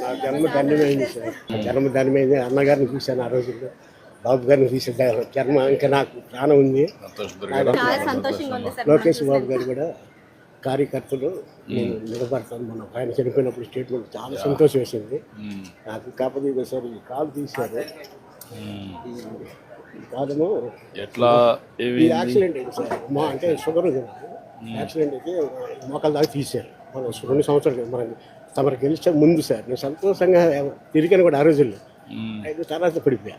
నా జన్మ ధన్యమైంది సార్. జన్మ ధన్యమైంది. అన్నగారిని చూశాను ఆ రోజుల్లో. బాబు గారిని చూసాను జన్మ ఇంకా నాకు ప్రాణం ఉంది. సంతోష్ గారు చాలా సంతోషంగా ఉంది సార్. లోకేష్ బాబు గారు కూడా కార్యకర్తలు. నేను నిలబడతాను. మనం ఆయన చనిపోయినప్పుడు స్టేట్మెంట్ చాలా సంతోషం వేసింది. నాకు కాకపోతే ఇదో సార్ ఈ కాలు తీశారు. కాలము ఎట్లా యాక్సిడెంట్ అయింది సార్. మా అంటే షుగర్. యాక్సిడెంట్ అయితే మోకాల దాకా తీశారు. మనం రెండు సంవత్సరాలు మనం తమరు గెలిచే ముందు సార్. నేను సంతోషంగా తిరిగాను కూడా ఆ రోజుల్లో. ఐదు తర్వాత పడిపోయా.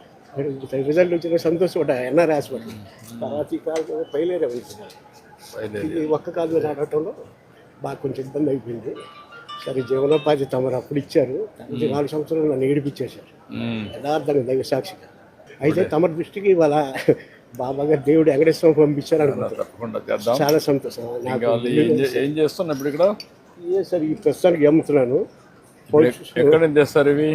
రిజల్ట్ వచ్చిన సంతోషం కూడా ఎన్ఆర్ హాస్పిటల్ తర్వాత ఈ కాలు పైలేరే. ఇది ఒక్క కాలు నడవటంలో బాగా కొంచెం ఇబ్బంది అయిపోయింది. సరే జీవనోపాధి తమరు అప్పుడు ఇచ్చారు. నాలుగు సంవత్సరాలు నన్ను ఏడిపించేశారు. యథార్థంగా దైవ సాక్షిగా. అయితే తమ దృష్టికి ఇవాళ బాబా గారు దేవుడు వెంకటేశ్వరం పంపించారు అనుకుంటున్నాను. చాలా సంతోషం. ఏం చేస్తున్నా ఇప్పుడు ఇక్కడ? ఏ సార్ ఈ ప్రస్తుతానికి అమ్ముతున్నాను ఎక్కడ నుంచి తెస్తారు ఇవి?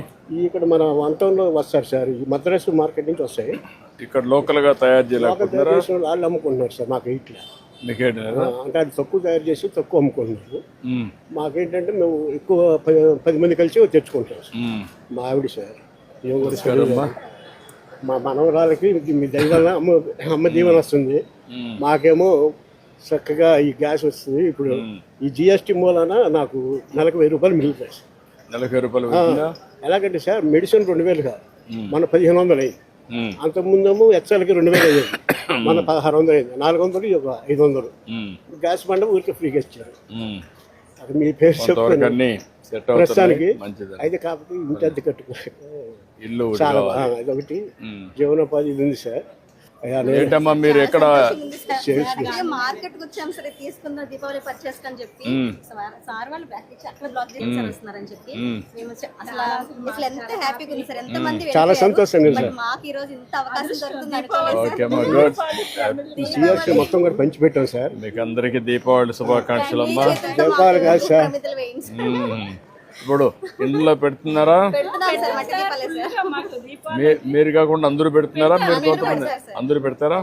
ఇక్కడ మన వంటంలో వస్తారు సార్. ఈ మద్రాసు మార్కెట్ నుంచి వస్తాయి. ఇక్కడ లోకల్గా తయారు చేయలేకపోతున్నారా? వాళ్ళు అమ్ముకుంటున్నారు సార్ మాకు ఇట్లా. అంటే అది తక్కువ తయారు చేసి తక్కువ అమ్ముకుంటున్నారు. మాకేంటంటే మేము ఎక్కువ పది మంది కలిసి తెచ్చుకుంటాం. మా ఆవిడ సార్. మా మనవరాలకి మీ దైవాల అమ్మ అమ్మ దీవెన వస్తుంది. మాకేమో చక్కగా ఈ గ్యాస్ వస్తుంది. ఇప్పుడు ఈ జిఎస్టీ మూలాన నాకు నెలకు వెయ్యి రూపాయలు మిగులుతాయి సార్. నలభై రూపాయలు ఎలాగంటే సార్ మెడిసిన్ రెండు వేలు కాదు. మన పదిహేను వందలు ఉమ్. అంతకుముందేమో ఎక్సెల్కి రెండు వేలు అయ్యేది. మన పదహారు వందలు అయింది నాలుగు వందలు ఒక ఐదు వందలు. గ్యాస్ బండ ఊరికి ఫ్రీగా ఇచ్చారు. అది మీ పేరు సెట్ ప్రస్తుతానికి అయితే కాకపోతే ఇంటి అద్దె కట్టుకో. చాలా అదొకటి. జీవనోపాధి ఇది ఉంది సార్. ఏంటమ్మా మీరు ఎక్కడ మార్కెట్కి వచ్చాం సరే తీసుకుందాం దీపావళి పర్చేస్ అని చెప్పి. సార్- వాళ్ళు బ్యాక్ ఇచ్చి అక్కడ బ్లాక్ చేసి సార్ వస్తున్నారని చెప్పి. మేము. చ- అసలు ఎంత హ్యాపీగా ఉంది సార్ ఎంత మంది చాలా సార్. మాకు ఈ రోజు ఇంత అవకాశం దొరుకుతుంది మొత్తం కూడా పంచిపెట్టాం సార్. మీకు అందరికి దీపావళి శుభాకాంక్షలు అమ్మా. దీపావళి కాదు సార్. ఇప్పుడు ఇంట్లో పెడుతున్నారా? మీరు కాకుండా అందరూ పెడుతున్నారా? మీరు కొంతమంది అందరూ పెడతారా?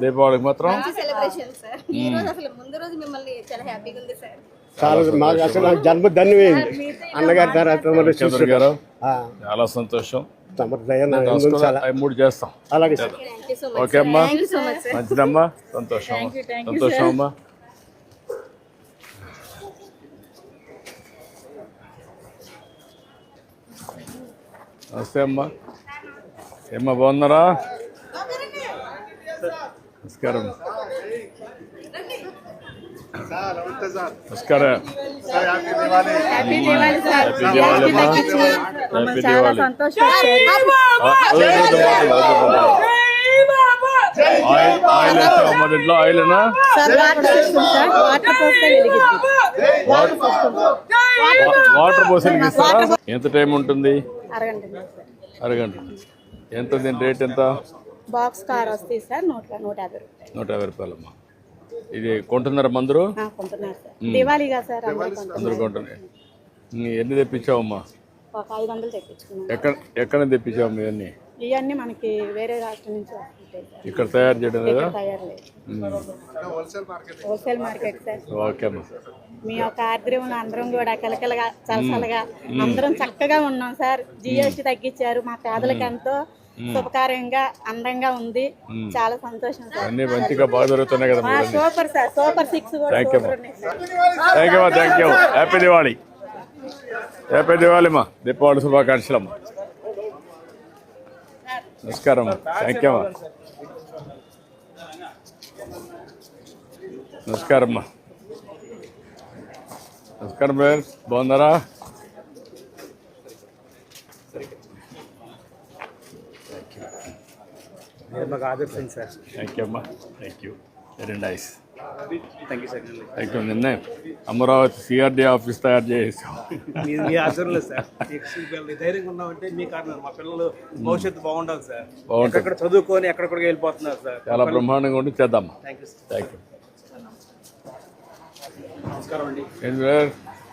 దీపావళికి మాత్రం? మంచి సెలబ్రేషన్ సార్. ఈ రోజు అసలు ముందు రోజు మిమ్మల్ని చాలా హ్యాపీగా ఉంది సార్. చాలా మాకు అసలు అన్నగారి తర్వాత గారు ఆ, చాలా సంతోషం. మూడు చేస్తాం. అలాగే sir. Thank you so much okay అమ్మా. మంచిదమ్మా. సంతోషం. సంతోషం అమ్మా. నమస్తే అమ్మా ఏమ్మా బాగున్నారా నమస్కారం నమస్కారం హ్యాపీ దివాళీ ఆయిల్ ఆయిల్ వేస్తావా మరి ఇంట్లో ఆయిల్నా వాటర్ పోసలకి ఇస్తారా ఎంత టైం ఉంటుంది? అరగంట ఎంత దీని రేట్ ఎంత? బాక్స్ కార్ వస్తాయి సార్ నూట నూట యాభై రూపాయలు. నూట యాభై రూపాయలమ్మా. ఇది కొంటున్నారా దివాళీగా సార్ అందరూ కొంటున్నాయి. నీ ఎన్ని తెప్పించావమ్మా? ఒక ఐదు వందలు తెప్పించుకున్నాం ఎక్కడ ఎక్కడ తెప్పించావమ్మా ఇవన్నీ? ఇవన్నీ మనకి వేరే రాష్ట్రం నుంచి ఇక్కడ తయారు చేయడం లేదా? Wholesale market sir. ఓకే అమ్మా. మీ యొక్క ఆర్ద్రంలో అందరం కూడా కలకలగా చలసలగా అందరం చక్కగా ఉన్నాం సార్. జిఎస్టీ తగ్గించారు. మా పేదలకు ఎంతో శుభకార్యంగా అందంగా ఉంది. చాలా సంతోషం సార్. అన్నీ మంచిగా బాగా జరుగుతున్నాయి కదా super sir. Super six thank you thank you happy Diwali happy Diwali Deepavali శుభాకాంక్షలు అమ్మా. నమస్కారం థ్యాంక్ యూ అమ్మా. నమస్కారం. నమస్కారం బ్రదర్ బాగున్నారా? మాకు ఆదర్శం సార్ థ్యాంక్ యూ అమ్మా thank you very nice thank you sir thank you నిన్నే అమరావతి సిఆర్డీ ఆఫీస్ తయారు చేసాం మీ సార్ ధైర్యంగా ఉన్నామంటే మీ కారణం. మా పిల్లలు భవిష్యత్తు బాగుండాలి సార్. బాగుంటుంది. ఎక్కడెక్కడ చదువుకొని ఎక్కడెక్కడికి వెళ్ళిపోతున్నారు సార్. చాలా బ్రహ్మాండంగా ఉండి చేద్దాం. థ్యాంక్ యూ థ్యాంక్ యూ నమస్కారం అండి. ఏంటి సార్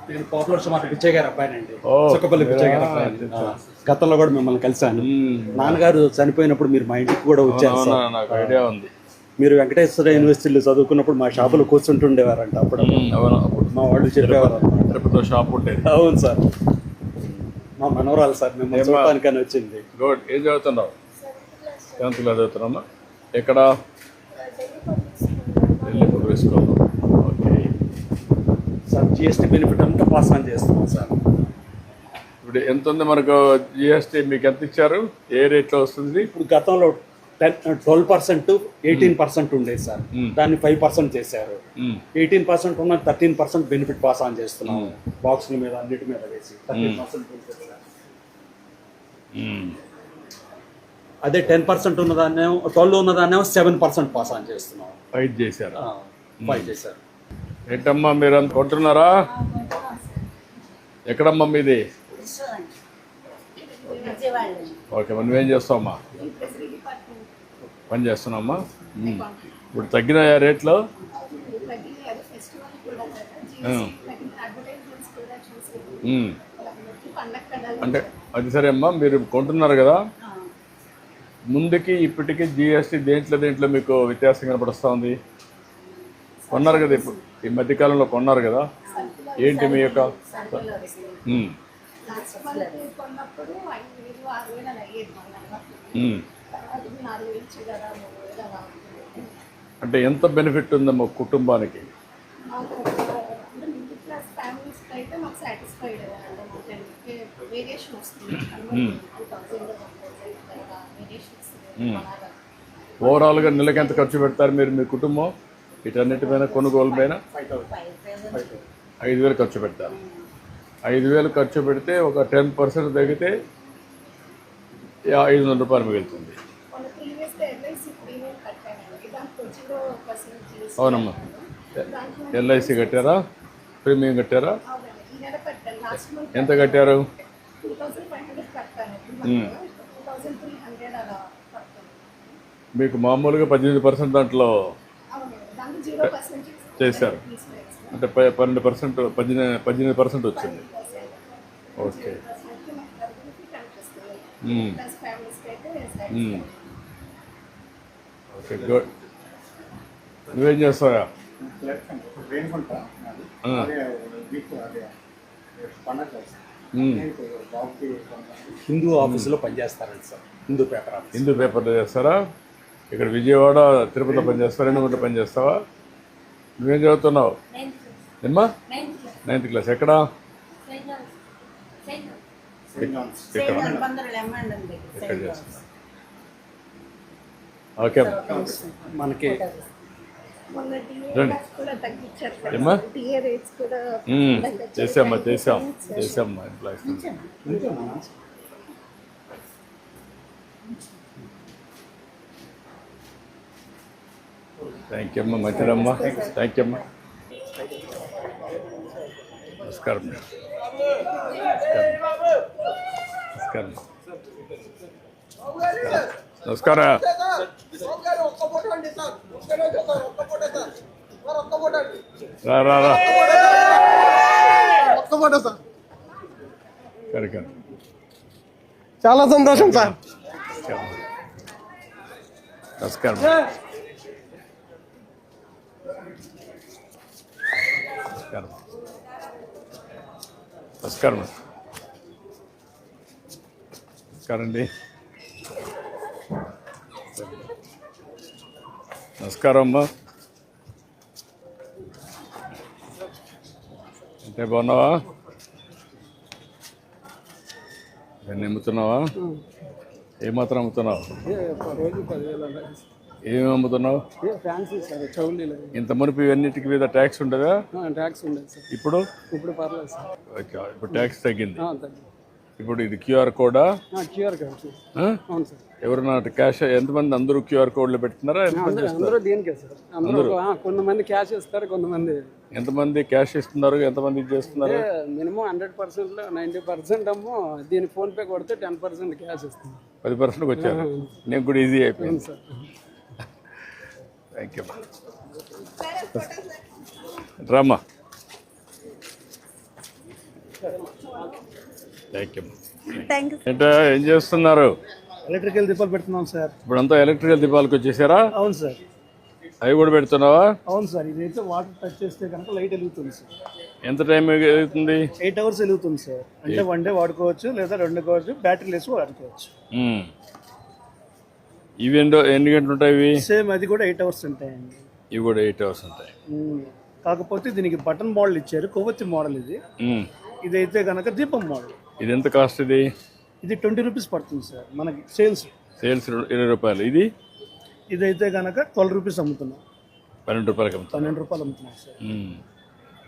నేను పాపులర్ సుమార్ పిచ్చయ్య గారు అబ్బాయినండి. ఓ, చుక్కపల్లి పిచ్చయ్య గారు మీరా? అబ్బాయి? గతంలో కూడా మిమ్మల్ని కలిశాను. మ్మ్. నాన్నగారు చనిపోయినప్పుడు మీరు మా ఇంటికి కూడా వచ్చారు ఐడియా ఉంది. మీరు వెంకటేశ్వర యూనివర్సిటీలో చదువుకున్నప్పుడు మా షాపులో కూర్చుంటుండేవారంట అప్పుడు. మా వాళ్ళు చెప్పేవారు. తిరుపతిలో షాప్ ఉండేది. అవును సార్. మా మనవరాలు సార్? చూడటానికని వచ్చింది. గుడ్. ఏం చదువుతున్నావు? టెన్త్ క్లాస్ చదువుతున్నామా ఎక్కడ? ఓకే సార్ జిఎస్టీ బెనిఫిట్ అంతా పాస్ ఆన్ చేస్తున్నాం సార్. ఇప్పుడు ఎంత ఉంది మనకు జిఎస్టీ మీకు ఎంత ఇచ్చారు? ఏ రేట్లో వస్తుంది? ఇప్పుడు గతంలో ten twelve percent eighteen percent ఉండేది సార్. దాన్ని ఫైవ్ పర్సెంట్ చేశారు. ఎయిటీన్ పర్సెంట్ ఉన్న thirteen percent benefit pass on చేస్తున్నాం. బాక్సుల మీద అన్నిటి మీద వేసి థర్టీన్ పర్సెంట్ బెనిఫిట్ సార్. మ్మ్. అదే టెన్ పర్సెంట్ ఉన్నదాన్నేమో ట్వెల్వ్ ఉన్నదాన్నేమో సెవెన్ పర్సెంట్ పాస్ ఆన్ చేస్తున్నాం. ఫైట్ చేశారు. ఫైవ్ చేశారు. ఏంటమ్మా మీరు అంత కొంటున్నారా? ఎక్కడమ్మా మీది? ఓకే మరి నువ్వేం చేస్తావమ్మా? పని చేస్తున్నామ్మా మ్మ్. ఇప్పుడు తగ్గినాయా రేట్లు. అంటే అది సరే అమ్మా మీరు కొంటున్నారు కదా? ముందుకి ఇప్పటికి జిఎస్టీ దేంట్లో దేంట్లో మీకు వ్యత్యాసం కనపడుస్తూ ఉంది? కొన్నారు కదా ఇప్పుడు. ఈ మధ్యకాలంలో కొన్నారు కదా. ఏంటి మీ యొక్క అంటే ఎంత బెనిఫిట్ ఉందమ్మా కుటుంబానికి? ఓవరాల్గా నెలకి ఎంత ఖర్చు పెడతారు మీరు మీ కుటుంబం? వీటన్నిటి పైన కొనుగోలు పైన ఐదు వేలు ఖర్చు పెడతారు. ఐదు వేలు ఖర్చు పెడితే ఒక టెన్ పర్సెంట్ తగ్గితే ఐదు వందల రూపాయలు మిగులుతుంది. అవునమ్మా. ఎల్ఐసి కట్టారా? ప్రీమియం కట్టారా? ఎంత కట్టారు. మీకు మామూలుగా పద్దెనిమిది పర్సెంట్ దాంట్లో అవునండి దానికి జీరో పర్సెంట్ చేశారు. అంటే ప- పన్నెండు పర్సెంట్ పద్దెనిమిది పద్దెనిమిది పర్సెంట్ వచ్చింది. ఓకే. మ్మ్. ప్లస్ ఫ్యామిలీస్కి అయితే మ్మ్. ఓకే గుడ్ నువ్వేం చేస్తావా. మ్మ్. హిందూ ఆఫీసులో పనిచేస్తారండి సార్. హిందూ పేపర్ హిందూ పేపర్లో చేస్తారా? ఇక్కడ విజయవాడ తిరుపతిలో పనిచేస్తావా రెండు పనిచేస్తావా? నువ్వేం చదువుతున్నావు? ఏమ్మా నైన్త్ క్లాస్ ఎక్కడ? ఓకే. మనకి. చేసామ్మా చేసాం. చేసామ్మా ఎంప్లాయీస్ థ్యాంక్ యూ అమ్మా మంచిదమ్మా. థ్యాంక్ యూ అమ్మా. నమస్కారం. నమస్కారం. నమస్కారం. రా రా రా. చాలా సంతోషం సార్. నమస్కారం. నమస్కారం. నమస్కారం. నమస్కారం అండి నమస్కారం అమ్మా. అంటే బాగున్నావా? ఇవన్నీ అమ్ముతున్నావా ఏమాత్రం అమ్ముతున్నావు ఏమి అమ్ముతున్నావు? ఫ్యాన్సీ సార్ చౌలీలు ఇంత మునిపి ఇవన్నిటికి మీద ట్యాక్స్ ఉండదా? ట్యాక్స్ ఉండేది సార్. ఇప్పుడు? ఇప్పుడు పర్లేదు సార్. ఓకే, ఇప్పుడు ట్యాక్స్ తగ్గింది. ఇప్పుడు ఇది క్యూఆర్ కోడా? QR code? అవును సార్. ఎవరన్నా క్యాష్ ఎంతమంది అందరూ క్యూఆర్ కోడ్లు పెడుతున్నారా అందరూ దీనికే సార్. అందరూ కొంతమంది క్యాష్ ఇస్తారు కొంతమంది ఎంతమంది క్యాష్ ఇస్తున్నారు ఎంతమంది ఇది చేస్తున్నారు? Minimum hundred percent ninety percent అమ్మో దీని ఫోన్ పే కొడితే టెన్ పర్సెంట్ క్యాష్ ఇస్తుంది పది పర్సెంట్కి వచ్చారు నేను కూడా ఈజీ అయిపోయింది. సార్. థ్యాంక్ యూ రామ్మా. థ్యాంక్ యూ ఏంటో ఏం చేస్తున్నారు? ఎలక్ట్రికల్ దీపాలు పెడుతున్నాం సార్ ఇప్పుడంతా ఎలక్ట్రికల్ దీపాలకు వచ్చేసారా? అవును సార్ అవి కూడా పెడుతున్నావా? అవును సార్ ఇదైతే వాటర్ టచ్ చేస్తే కనుక లైట్ వెలుగుతుంది సార్ ఎంత టైం అవుతుంది ఎయిట్ అవర్స్ వెలుగుతుంది సార్ అంటే వన్ డే వాడుకోవచ్చు లేదా రెండు కావచ్చు బ్యాటరీ లెస్ వాడుకోవచ్చు. మ్మ్. ఇవి ఎన్నో ఎన్ని గంటలు ఉంటాయి ఇవి? సేమ్ అది కూడా ఎయిట్ అవర్స్ ఉంటాయండి. ఇవి కూడా ఎయిట్ అవర్స్ ఉంటాయి. కాకపోతే దీనికి బటన్ మోడల్ ఇచ్చారు కొవ్వొత్తి మోడల్ ఇది. మ్మ్. ఇదైతే కనుక దీపం మోడల్. ఇది ఎంత కాస్ట్ ఇది? ఇది ట్వంటీ రూపీస్ పడుతుంది సార్ మనకి సేల్స్. సేల్స్ ఇరవై రూపాయలు. ఇది? ఇదైతే కనుక ట్వెల్వ్ రూపీస్ అమ్ముతున్నాం. పన్నెండు రూపాయలకి అమ్ముతాం పన్నెండు రూపాయలు అమ్ముతున్నాం సార్.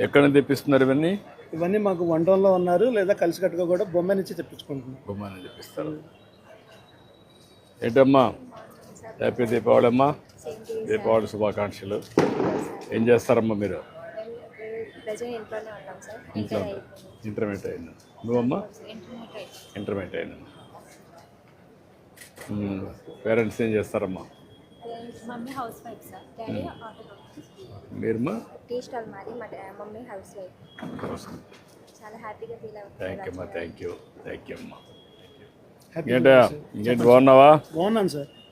ఎక్కడ నుంచి తెప్పిస్తున్నారు ఇవన్నీ? ఇవన్నీ మాకు వన్ టౌన్లో ఉన్నారు లేదా కలిసికట్టుగా కూడా బొమ్మ నుంచి తెప్పించుకుంటున్నాం. బొమ్మని తెప్పిస్తారు. ఏంటమ్మా? హ్యాపీ దీపావళి అమ్మా. దీపావళి శుభాకాంక్షలు. ఏం చేస్తారమ్మా మీరు? ఇంట్లో ఇంటర్మీడియట్ అయినా నువ్వమ్మా? ఇంటర్మీడియట్ అయినా పేరెంట్స్ ఏం చేస్తారమ్మా? Mummy house wife sir. Daddy auto మీరమ్మా? Tea stall మాది. మా డా- మమ్మీ హౌస్ వైఫ్. చాలా హ్యాపీగా ఫీల్ అవుతుంది థ్యాంక్ యూ అమ్మా థ్యాంక్ యూ థ్యాంక్ యూ అమ్మా. హ్యాపీ ఇంకేంటా ఇంకేంటి బాగున్నావా? బాగున్నాను సార్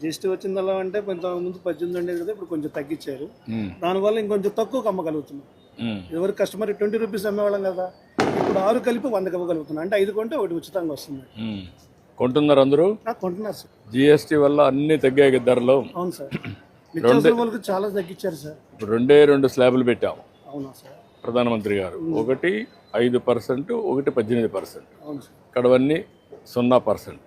జిఎస్టీ వచ్చిందల్లా అంటే కొంత ముందు పద్దెనిమిది ఉండేది కదా ఇప్పుడు కొంచెం తగ్గించారు. దానివల్ల ఇంకొంచెం తక్కువ అమ్మగలుగుతున్నాం ఉమ్. ఎవరికి కస్టమర్ ట్వంటీ రూపీస్ అమ్మేవాళ్ళం కదా ఇప్పుడు ఆరు కలిపి వందకి ఇవ్వగలుగుతున్నాం. అంటే ఐదు కొంటే ఒకటి ఉచితంగా వస్తుంది. కొంటున్నారు అందరూ? కొంటున్నారు సార్. జిఎస్టీ వల్ల అన్ని తగ్గాయి ధరలు? అవును సార్. చాలా తగ్గించారు సార్. ఇప్పుడు రెండే రెండు స్లాబులు పెట్టాము. అవునా సార్? ప్రధానమంత్రి గారు. ఒకటి ఐదు పర్సెంట్ ఒకటి పద్దెనిమిది పర్సెంట్. అవును సార్. ఇక్కడవన్నీ సున్నా పర్సెంట్.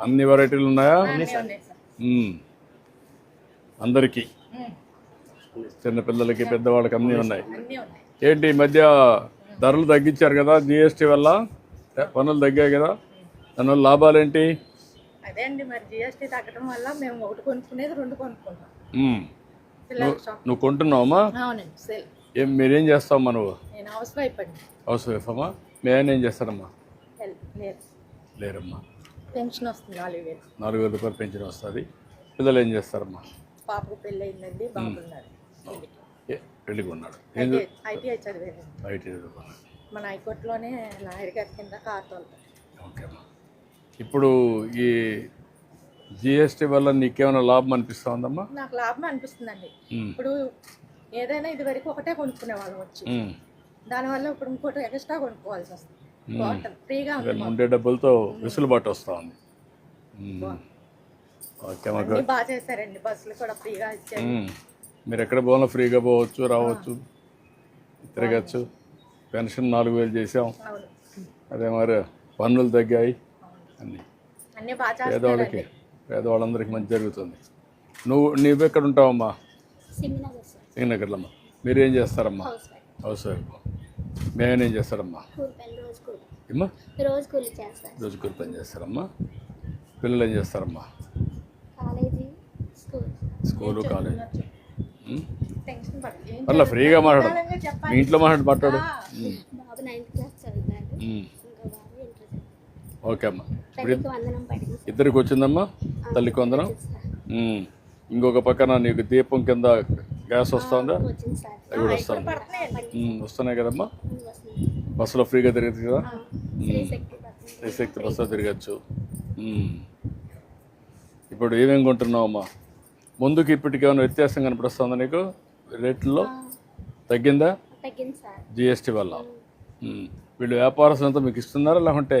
అన్ని వెరైటీలు ఉన్నాయా? మ్మ్. అందరికీ. చిన్న పిల్లలకి పెద్దవాళ్ళకి అన్నీ ఉన్నాయి. ఏంటి ఈ మధ్య ధరలు తగ్గించారు కదా జిఎస్టీ వల్ల? పనులు తగ్గాయి కదా? దానివల్ల లాభాలేంటి? అదే అండి మరి జిఎస్టీ తగ్గడం వల్ల మేము ఒకటి కొనుక్కునేది రెండు కొనుక్కుంటాం. ఉమ్. పిల్లలకి షాప్. నువ్వు కొంటున్నావమ్మా? ఏం మీరేం చేస్తావమ్మా నువ్వు? హౌస్ వైఫ్ అమ్మా మీ ఆయన ఏం లేదు లేరమ్మా. పెన్షన్ వస్తుంది. నాలుగు వేలు. నాలుగు వేల రూపాయలు పెన్షన్ వస్తుంది. పిల్లలు ఏం చేస్తారమ్మా? పాపకు పెళ్ళి అయిందండి ఏ, పెళ్ళికి ఉన్నాడు. ఐటీఐ చదివేది ఐటీ చదువుకున్నాడు మన హైకోర్టులోనే లాయర్ గారి కింద కార్ తోలుతారు ఓకే అమ్మా. ఇప్పుడు ఈ జిఎస్టీ వల్ల నీకేమైనా లాభం అనిపిస్తా ఉందమ్మా? నాకు లాభం అనిపిస్తుందండి. ఇప్పుడు ఏదైనా ఇది వరకు ఒకటే కొనుక్కునే వాళ్ళం వచ్చి. దానివల్ల ఇప్పుడు ఇంకోటి ఎక్స్ట్రా కొనుక్కోవాల్సి వస్తుంది. ఫ్రీగా ఉండే డబ్బులతో వెసులుబాటు వస్తూ ఉంది. ఉమ్. ఓకే అమ్మా అన్ని బాగా చేశారండి బస్సులు కూడా ఫ్రీగా ఇచ్చారు. ఉమ్. మీరు ఎక్కడ పోవాలో ఫ్రీగా పోవచ్చు రావచ్చు తిరగచ్చు. పెన్షన్ నాలుగు వేలు చేసాం. అదే మరి పన్నులు తగ్గాయి. అన్నీ. పేదవాళ్ళకి పేదవాళ్ళందరికీ మంచి జరుగుతుంది. నువ్వు నువ్వు ఎక్కడ ఉంటావమ్మా సింగనగర్లో అమ్మా. మీరేం చేస్తారమ్మా? House wife. మేమేం చేస్తారమ్మా రోజు కూలి. ఏమ్మా? రోజు కూలి చేస్తారు రోజు కూలి పని చేస్తారమ్మా పిల్లలు ఏం చేస్తారమ్మా? College school. School college. ఏం పర్లే ఫ్రీగా మాట్లాడు. మీ ఇంట్లో మాట్లాడు మాట్లాడు. ఓకే అమ్మా. ఇద్దరికి వచ్చిందమ్మా? తల్లికి వందనం. ఇంకొక పక్కన నీకు దీపం కింద గ్యాస్ వస్తుందా? అవి కూడా వస్తుంది? వస్తున్నాయి కదమ్మా. బస్సులో ఫ్రీగా తిరగచ్చు కదా? శ్రీశక్తి బస్సులో తిరగచ్చు. ఇప్పుడు ఏమేమి కొంటున్నావమ్మా? ముందుకి ఇప్పటికి ఏమైనా వ్యత్యాసం కనిపిస్తుందా నీకు? రేట్లలో తగ్గిందా? జిఎస్టీ వల్ల. వీళ్ళు వ్యాపారస్తులంతా మీకు ఇస్తున్నారా లేకుంటే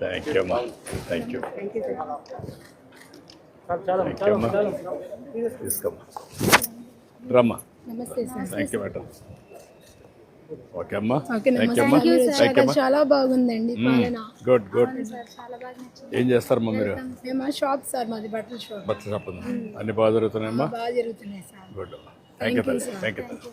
థ్యాంక్ యూ అమ్మా థ్యాంక్ యూ థ్యాంక్ యూ అమ్మా తీసుకోమ్మా రమ్మా నమస్తే sir thank you madam okay అమ్మా థ్యాంక్ యూ అమ్మా థ్యాంక్ యూ అమ్మా చాలా బాగుందండి పాలన. గుడ్ గుడ్ ఏం చేస్తారమ్మా మీరు? మేము షాప్ సార్ మాది బట్టల షాప్. బట్టల షాప్ ఉంది? అన్ని బాగా జరుగుతున్నాయమ్మా? బాగా జరుగుతున్నాయి sir. Good thank you Thank you, sir. Thank you Thank you,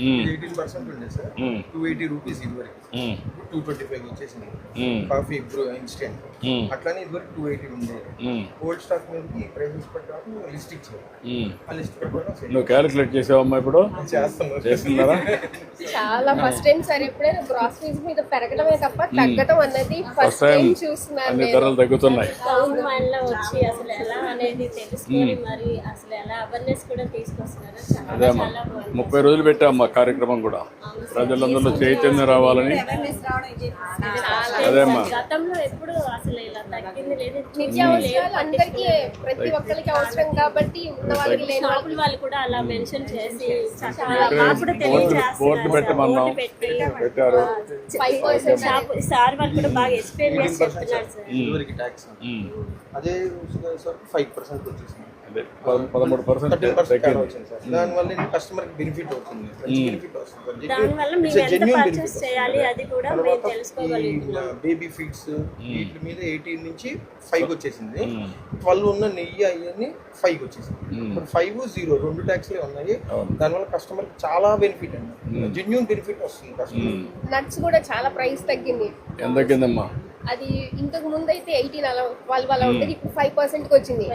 eighteen percent ఉండే సార్. టూ ఎయిటీ రూపీస్ ఇదివరకు. టూ ట్వంటీ ఫైవ్ వచ్చేసింది. కాఫీ బ్రూ ఇన్స్టెంట్ అట్లానే ఇదివరకు two eighty um, old stock మీదకి ప్రైసెస్ ప్రకారం లిస్ట్ ఇచ్చారు. ఆ లిస్ట్ ప్రకారం నువ్వు క్యాలిక్యులేట్ చేసావమ్మా ఇప్పుడు? చేస్తున్నాం చేస్తున్నారా? చాలా ఫస్ట్ టైం సార్ ఎప్పుడైనా గ్రాసరీస్ మీద పెరగడమే తప్ప తగ్గడం అన్నది ఫస్ట్ టైం చూస్తున్నాను అన్ని నేను. ధరలు తగ్గుతున్నాయి. వచ్చి అసలు ఎలా అనేది తెలుసుకొని మరి అసలు ఎలా అవేర్నెస్ కూడా తీసుకొస్తున్నారు చాలా అదే అమ్మా. చాలా బాగుంది. ముప్పై రోజులు పెట్టామమ్మా కార్యక్రమం కూడా. ప్రజలందరిలో చైతన్యం రావాలని. అదే అమ్మా. గతంలో ఎప్పుడు అసలు ఇలా తగ్గింది లేదు. నిత్యావసరాలు అందరికీ ప్రతి ఒక్కరికి అవసరం కాబట్టి ఉన్న వాళ్ళకి లేని షాపుల వాళ్ళు కూడా అలా మెన్షన్ చేసి బోర్డు తెలియజేస్తున్నారు. బోర్డు పెట్టమన్నాం. పెట్టారు. షాపు సార్ వాళ్ళు కూడా బాగా ఎక్స్ప్లెయిన్ చేసి చెప్తున్నారు సార్. ఇదివరకు ట్యాక్స్ ఉమ్. అదే సార్ ఫైవ్ పర్సెంట్ వచ్చేసింది. పదమూడు పర్సెంట్ థర్టీన్ పర్సెంట్ తగ్గింది. వచ్చింది సార్. దానివల్ల కస్టమర్కి బెనిఫిట్ అవుతుంది. బెనిఫిట్ వస్తుంది. దానివల్ల మేము ఎంత పర్చేస్ చేయాలి అది కూడా మేము తెలుసుకోగలుగుతున్నాం బేబీ ఫీడ్స్ వీటి మీద ఎయిటీన్ నుంచి ఫైవ్ వచ్చేసింది. ట్వెల్వ్ ఉన్న నెయ్యి అవన్నీ ఫైవ్ వచ్చేసింది. ఇప్పుడు ఫైవ్ జీరో రెండు ట్యాక్స్లే ఉన్నాయి. దానివల్ల కస్టమర్ చాలా బెనిఫిట్ అండి. జెన్యున్ బెనిఫిట్ వస్తుంది కస్టమర్ నట్స్ కూడా చాలా ప్రైస్ తగ్గింది. ఎంత తగ్గిందమ్మా? అది ఇంతకు ముందు అయితే ఎయిటీన్ అలా ట్వెల్వ్ అలా ఉండేది ఇప్పుడు ఫైవ్ పర్సెంట్కి వచ్చింది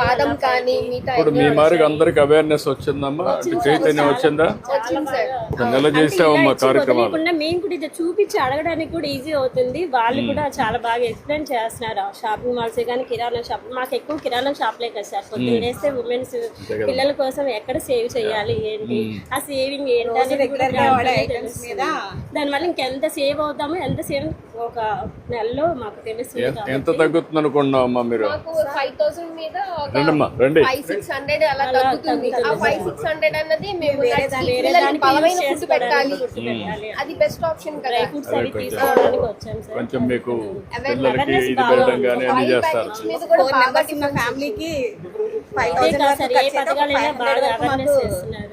బాదం కానీ మిగతా ఇప్పుడు మీ మారికి అందరికి అవేర్నెస్ వచ్చిందమ్మా? చైతన్యం వచ్చిందా? నెల చేసావమ్మా కార్యక్రమాలు. వదిలేకుండా మేము కూడా ఇది చూపించి అడగడానికి కూడా ఈజీ అవుతుంది. వాళ్ళు కూడా చాలా బాగా ఎక్స్ప్లెయిన్ చేస్తున్నారు. షాపింగ్ మాల్స్ కానీ కిరాణా షాప్ మాకు ఎక్కువ కిరాణా షాప్లే కదా సార్. పొద్దున్న వేస్తే ఉమెన్స్ పిల్లల కోసం ఎక్కడ సేవ్ చేయాలి ఏంటి? ఆ సేవింగ్ ఏంటి. దానివల్ల ఇంకెంత సేవ్ అవుతామో ఎంత సేవ్ ఒక నెలలో మాకు తెలుస్తుంది ఎ- ఎంత తగ్గుతుంది అనుకున్నావమ్మా మీరు? మాకు ఫైవ్ థౌసండ్ మీద రండమ్మా రండి. ఫైవ్ సిక్స్ హండ్రెడ్ అలా తగ్గుతుంది. ఆ ఫైవ్ సిక్స్ హండ్రెడ్ అన్నది మేము nuts కి పిల్లలకి బలమైన ఫుడ్ పెట్టాలి. అది బెస్ట్ ఆప్షన్ కదా. ఫుడ్స్ అవి తీసుకోవడానికి వచ్చాం సార్. కొంచెం మీకు పిల్లలకి ఇది పెట్టడం కానీ అన్ని చేస్తారు. మీద కూడా బాగా difference ఫ్యామిలీకి ఫైవ్ సార్ ఏ పథకాలైనా బాగా అవేర్నెస్ చేస్తున్నారు.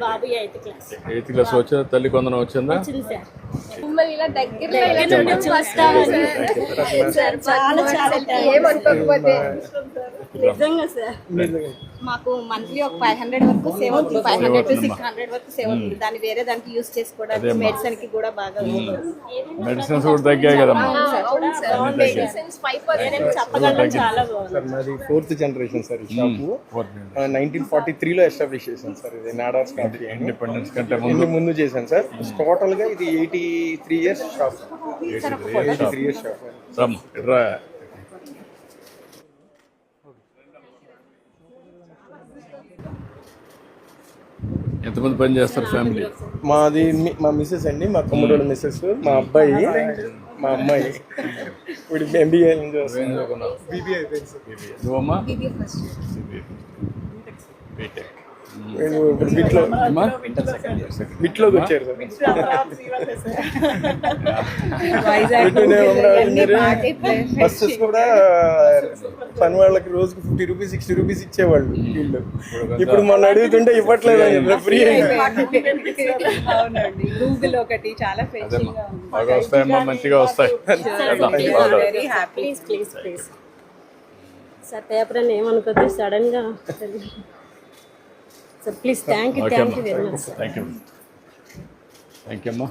బాబు ఎయిత్ క్లాస్. ఎయిత్ క్లాస్ వచ్చిందా? తల్లి కొందరం వచ్చిందా? వచ్చింది సార్. మిమ్మల్ని ఇలా దగ్గరలో ఇలా దగ్గర నుండి చూడడం చూస్తామని సార్ చాలా చాలా ఏమనుకోకపోతే. నిజంగా సార్. మాకు మంత్లీ ఒక ఫైవ్ హండ్రెడ్ వరకు సేవ్ అవుతుంది. Five hundred to six hundred వరకు సేవ్ అవుతుంది. దాన్ని వేరే దానికి యూస్ చేసుకోవడానికి మెడిసిన్కి కూడా బాగా మెడిసిన్స్ కూడా తగ్గాయి చెప్పగలం. చాలా బాగుంది. Fourth generation sir shop. Nineteen forty త్రీలో ఎస్టాబ్లిష్ చేశాను సార్ ఇది. నాడార్స్ ఇండిపెండెన్స్ కంటే ముందు. ముందు చేశాను సార్. టోటల్గా ఇది eighty three years shop eighty three years shop ఎంతమంది పని చేస్తారు ఫ్యామిలీ? మాది మీ- మా మిస్సెస్ అండి మా తమ్ముడు మిస్సెస్ మా అబ్బాయి మా అమ్మాయి. ఇప్పుడు M B A B B I నువ్వమ్మా? B B A first ఇప్పుడు బిట్లో బిట్లోకి వచ్చారు సార్ బస్సెస్ కూడా పని వాళ్ళకి రోజుకి ఫిఫ్టీ రూపీస్ సిక్స్టీ రూపీస్ ఇచ్చేవాళ్ళు వీళ్ళు ఇప్పుడు మొన్న అడుగుతుంటే ఇవ్వట్లేదు అని చెప్పి ఫ్రీ గూగుల్ ఒకటి చాలా బాగా వస్తాయమ్మా మంచిగా వస్తాయి very happy please please sir paper అని ఏమనుకోద్దు సడన్గా. Sir please thank you thank you very much thank you thank you అమ్మా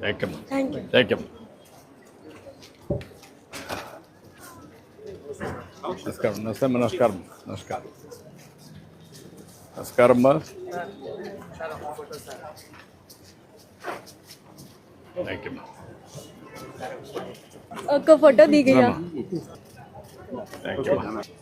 థ్యాంక్ యూ థ్యాంక్ యూ నమస్కారం నమస్తే నమస్కారం నమస్కారం నమస్కారం అమ్మా థ్యాంక్ యూ ఒక్క ఫోటో దిగయ్యా థ్యాంక్ యూ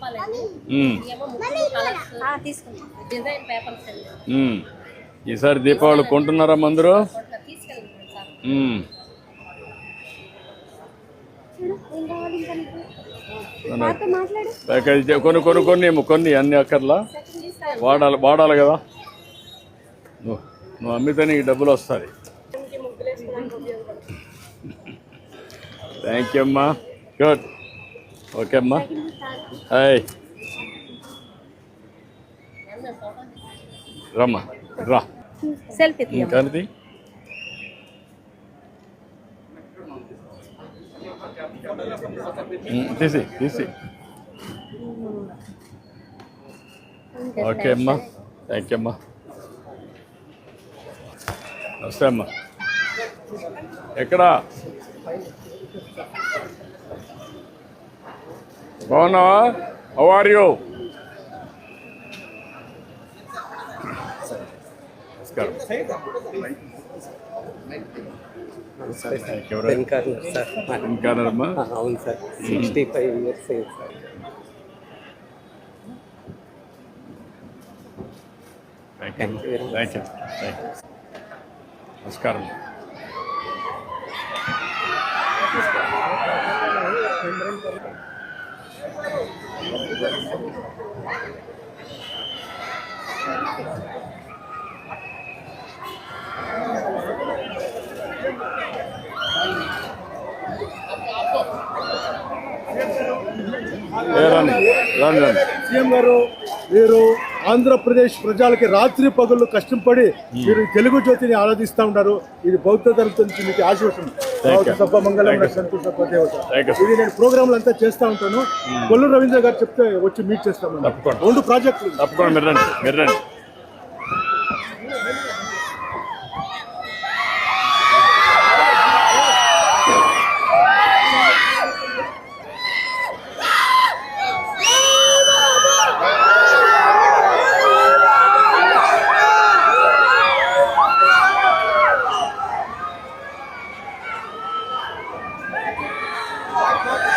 ఈసారి దీపావళి కొంటున్నారా ప్యాకేజ్ చే- కొన్ని కొన్ని కొన్ని కొన్ని అన్ని అక్కర్లా. వాడాలి వాడాలి కదా. నువ్వు నువ్వు అమ్మితే నీకు డబ్బులు వస్తాయి. థ్యాంక్ యూ అమ్మా. గుడ్ ఓకే అమ్మా హాయ్ రమ్మా రా. సెల్ఫీ ఇంకానిది? ఉమ్, తీసి తీసి. ఓకే అమ్మా థ్యాంక్ యూ అమ్మా. నమస్తే అమ్మా. ఎక్కడ? బాగున్నావా? హౌ ఆర్ యూ నమస్కారం. థ్యాంక్ యూ సార్ ఇంకా అమ్మా అవును sir sixty five years sir thank you thank you నమస్కారం. సీఎం గారు మీరు ఆంధ్రప్రదేశ్ ప్రజలకి రాత్రి పగళ్ళు కష్టపడి మీరు తెలుగు జ్యోతిని ఆరాధిస్తూ ఉంటారు ఇది బౌద్ధ ధర్మం నుంచి మీకు ఆశీర్వచనం. సభ మంగళం. సంతోష. ఇది నేను ప్రోగ్రాంలు అంతా చేస్తూ ఉంటాను. కొల్లు రవీంద్ర గారు చెప్తే వచ్చి మీట్ తప్పకుండా. రెండు ప్రాజెక్టులు తప్పకుండా మీరు రండి మీరు రండి. Thank.